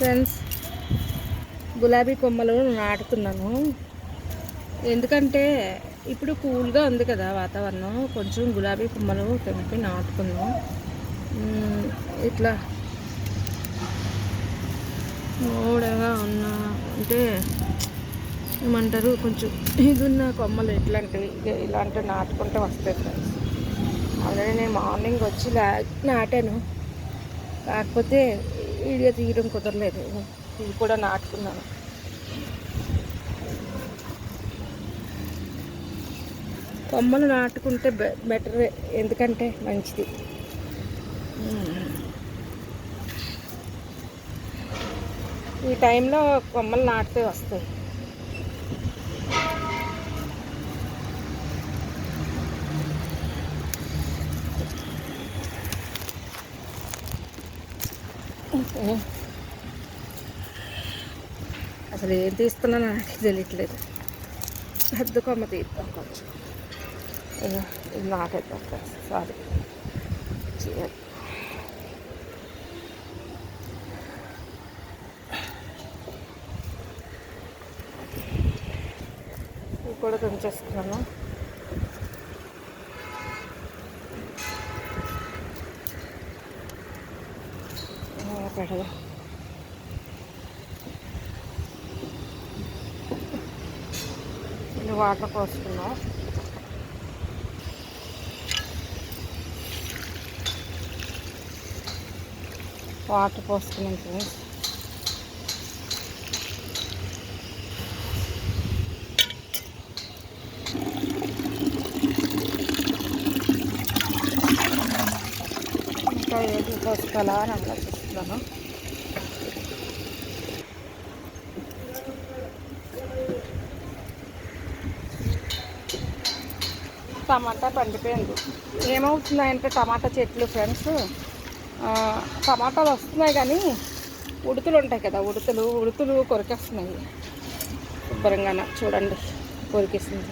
Friends. గులాబీ కొమ్మలు నాటుతున్నాను. ఎందుకంటే ఇప్పుడు కూల్గా ఉంది కదా వాతావరణం. కొంచెం గులాబీ కొమ్మలు తెంపి నాటుకుందాం ఇట్లా మూడగా ఉన్న అంటే ఏమంటారు? కొంచెం ఇది ఉన్న కొమ్మలు ఇట్లాంటివి ఇలాంటివి నాటుకుంటే వస్తాయి ఫ్రెండ్స్. ఆల్రెడీ నేను మార్నింగ్ వచ్చి లా నాటాను. కాకపోతే వీడియో తీయడం కుదరలేదు. ఇది కూడా నాటుకున్నాను. కొమ్మలు నాటుకుంటే బెటర్ ఎందుకంటే మంచిది. ఈ టైంలో కొమ్మలు నాటితే వస్తాయి. అసలు ఏం తీస్తున్నానో నాకు తెలియట్లేదు. పెద్ద కొమ్మ తీద్దాం కొంచెం. ఇది నాకైతే సారీ. కూడా తుంచేసుకున్నాను ఆ, పెడదాం ఇది వాటర్ పోసుకున్నాం. వాటర్ పోసుకున్నాం ఫ్రెండ్స్. ఇంకా ఏది పోసుకోవాలా అని టమాటా పండిపోయింది. ఏమవుతున్నాయంటే టమాటా చెట్లు ఫ్రెండ్స్ టమాటాలు వస్తున్నాయి కానీ ఉడుతులు ఉంటాయి కదా ఉడుతులు ఉడుతులు కొరికేస్తున్నాయి. శుభ్రంగా చూడండి కొరికేసింది.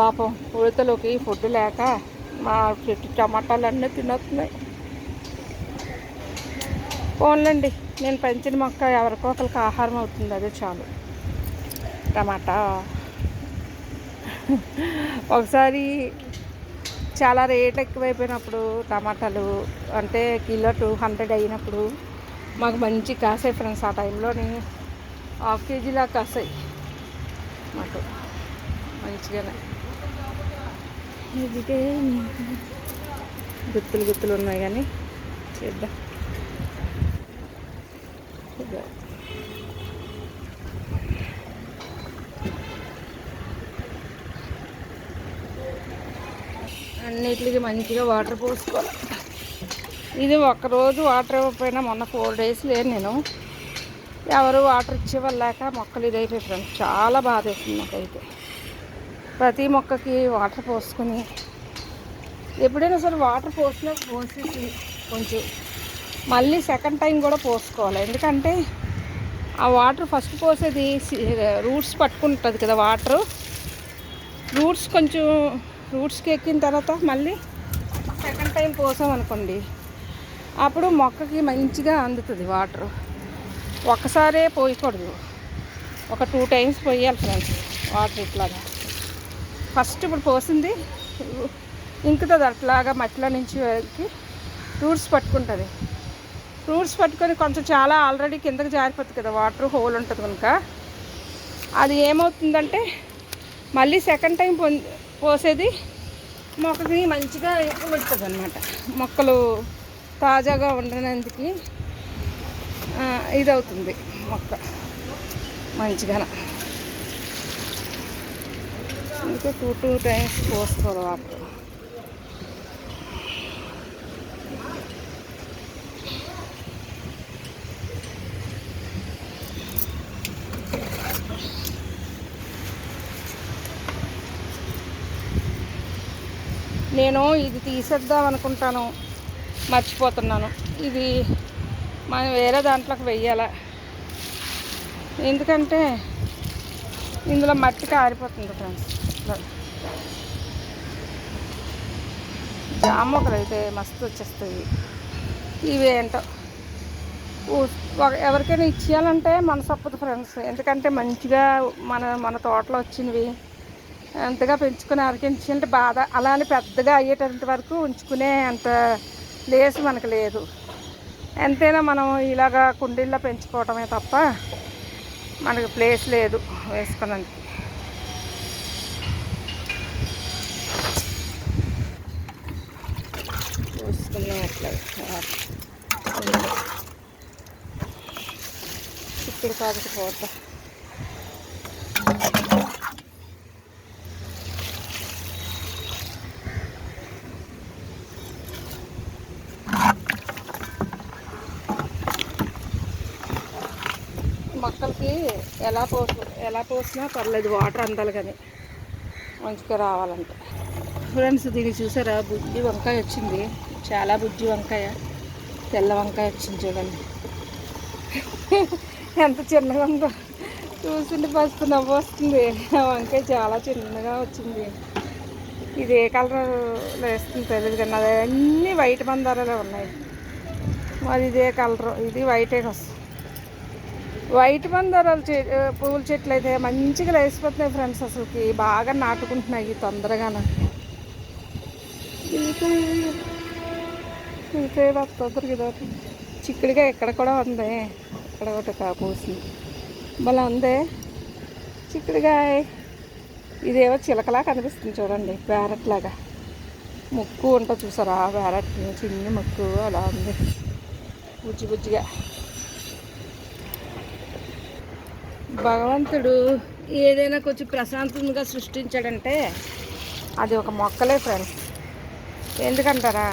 పాపం ఉడతలోకి ఫుడ్ లేక మా చెట్టు టమాటాలు అన్నీ తినొస్తున్నాయి. పోన్లండి. నేను పెంచిన మొక్క ఎవరికో ఒకరికి ఆహారం అవుతుంది. అదే చాలు. టమాటా. ఒకసారి చాలా రేట్ ఎక్కువైపోయినప్పుడు టమాటాలు అంటే కిలో టూ హండ్రెడ్ అయినప్పుడు మాకు మంచి కాసాయి ఫ్రెండ్స్. ఆ టైంలోని హాఫ్ కేజీలా కాసాయి మాకు. మంచిగానే. ఇదిగే. గుత్తులు గుత్తులు ఉన్నాయి కానీ చేద్దాం. అన్నిటికి మంచిగా వాటర్ పోసుకోవాలి. ఇది ఒక్కరోజు వాటర్ ఇవ్వకపోయినా మొన్న ఫోర్ డేస్ లేను నేను. ఎవరు వాటర్ ఇచ్చేవాళ్ళాక మొక్కలు ఇదైపోయి ఫ్రెండ్స్ చాలా బాధ వేస్తుంది నాకైతే. ప్రతి మొక్కకి వాటర్ పోసుకొని ఎప్పుడైనా సరే వాటర్ పోసినా పోసేసి కొంచెం మళ్ళీ సెకండ్ టైం కూడా పోసుకోవాలి. ఎందుకంటే ఆ వాటర్ ఫస్ట్ పోసేది రూట్స్ పట్టుకుంటుంది కదా వాటర్ రూట్స్ కొంచెం రూట్స్కి ఎక్కిన తర్వాత మళ్ళీ సెకండ్ టైం పోసామనుకోండి అప్పుడు మొక్కకి మంచిగా అందుతుంది వాటర్ ఒక్కసారే పోయకూడదు. ఒక టూ టైమ్స్ పోయాలి ఫ్రెండ్స్ వాటర్ ఇట్లాగా. ఫస్ట్ ఇప్పుడు పోసింది ఇంకుతుంది అట్లాగా మట్టిలో నుంచి వరకు రూట్స్ పట్టుకుంటుంది. రూట్స్ పట్టుకొని కొంచెం చాలా ఆల్రెడీ కిందకి జారిపోతుంది కదా వాటర్ హోల్ ఉంటుంది కనుక. అది ఏమవుతుందంటే మళ్ళీ సెకండ్ టైం పొం పోసేది మొక్కకి మంచిగా ఎక్కువడుతుంది అనమాట మొక్కలు తాజాగా ఉండనందుకు ఇదవుతుంది మొక్క మంచిగా ఇంకా టూ టూ టైమ్స్ పోసుకోవాలి వాటర్. నేను ఇది తీసేద్దాం అనుకుంటాను. మర్చిపోతున్నాను. ఇది మనం వేరే దాంట్లోకి వెయ్యాల? ఎందుకంటే ఇందులో మట్టి కారిపోతుంది ఫ్రెండ్స్. ఇట్లా. జామ అయితే మస్తు వచ్చేస్తాయి ఇవేంటో ఒక- ఎవరికైనా ఇచ్చేయాలంటే మన ఒప్పదు ఫ్రెండ్స్. ఎందుకంటే మంచిగా మన మన తోటలో వచ్చినవి అంతగా పెంచుకుని ఎవరికి బాధ. అలా అని పెద్దగా అయ్యేటంత వరకు ఉంచుకునే అంత ప్లేస్ మనకు లేదు. ఎంతైనా మనం ఇలాగా కుండీల్లో పెంచుకోవటమే తప్ప మనకి ప్లేస్ లేదు వేసుకున్నందుకు. చూసుకున్నాం అట్లా. ఇప్పుడు కాదు పోతా మొక్కలకి ఎలా పోసు ఎలా పోసినా పర్లేదు వాటర్ అందాలి కానీ. మంచిగా రావాలంటే. ఫ్రెండ్స్ దీన్ని చూసారా? బుజ్జి వంకాయ వచ్చింది. చాలా బుజ్జి వంకాయ. తెల్ల వంకాయ వచ్చింది చూడండి. ఎంత చిన్నగా ఉందో. చూస్తుంటే ఫస్ట్ నవ్వు వస్తుంది ఆ వంకాయ చాలా చిన్నగా వచ్చింది. ఇది ఏ కలర్ వేస్తుంది తెలియదు కానీ అది అన్నీ వైట్ మందారాలే ఉన్నాయి. మరి ఇదే కలర్? ఇది వైటే వస్తుంది. వైట్ మందారాలు పువ్వుల చెట్లు అయితే మంచిగా లేసిపోతున్నాయి ఫ్రెండ్స్ అసలుకి. బాగా నాటుకుంటున్నాయి తొందరగానే. ఇంకా కదా చిక్కుడుగా ఇక్కడ కూడా ఉంది. ఇక్కడ ఒకటి కాపూసింది మళ్ళీ ఉంది. చిక్కుడుగాయ. ఇదేవో చిలకలా కనిపిస్తుంది చూడండి ప్యారెట్ లాగా. ముక్కు ఉంటుంది చూసారా? ప్యారెట్ చిన్ని ముక్కు అలా ఉంది. బుజ్జి బుజ్జిగా. భగవంతుడు ఏదైనా కొంచెం ప్రశాంతంగా సృష్టించాడంటే అది ఒక మొక్కలే ఫ్రెండ్స్ ఎందుకంటారా?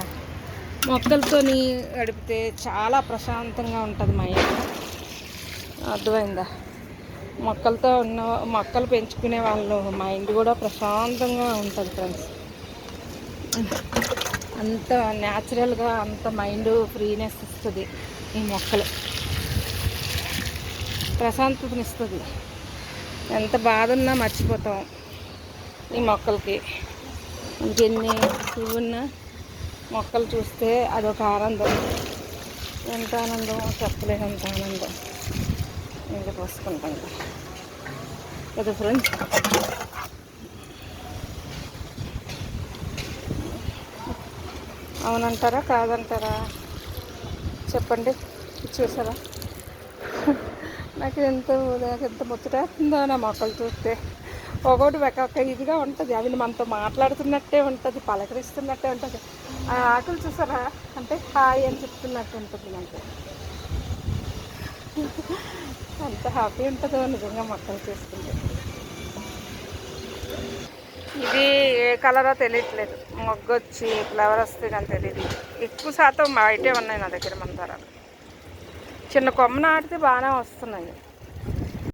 మొక్కలతోని గడిపితే చాలా ప్రశాంతంగా ఉంటుంది మైండ్ అర్థమైందా? మొక్కలతో ఉన్న మొక్కలు పెంచుకునే వాళ్ళు మైండ్ కూడా ప్రశాంతంగా ఉంటుంది ఫ్రెండ్స్ అంత న్యాచురల్గా అంత మైండ్ ఫ్రీనెస్ ఇస్తుంది ఈ మొక్కలు. ప్రశాంతతనిస్తుంది. ఎంత బాధ ఉన్నా మర్చిపోతాం ఈ మొక్కలకి. ఇంకెన్ని ఉన్న మొక్కలు చూస్తే అదొక ఆనందం. ఎంత ఆనందం చెప్పలేనంత ఆనందం. ఇంకా పోసుకుంటాం కదా ఫ్రెండ్స్? అవునంటారా? కాదంటారా? చెప్పండి. చూసారా? నాకు ఎంత ఎంత ముచ్చటేస్తుందో నా మొక్కలు చూస్తే. ఒక్కొక్కటి ఒక్కొక్క ఇదిగా ఉంటుంది. అవి మనతో మాట్లాడుతున్నట్టే ఉంటుంది పలకరిస్తున్నట్టే ఉంటుంది. ఆ ఆకులు చూసారా? అంటే హాయ్ అని చెప్తున్నట్టు ఉంటుంది నాకు. అంత హ్యాపీ ఉంటుందో నిజంగా మొక్కలు చూస్తుంటే. ఇది ఏ కలరో తెలియట్లేదు. మొగ్గొచ్చి ఫ్లవర్ వస్తే కానీ తెలియదు. ఎక్కువ శాతం బయటే ఉన్నాయి నా దగ్గర మందారాలు. చిన్న కొమ్మ నాటితే బాగానే వస్తున్నాయి.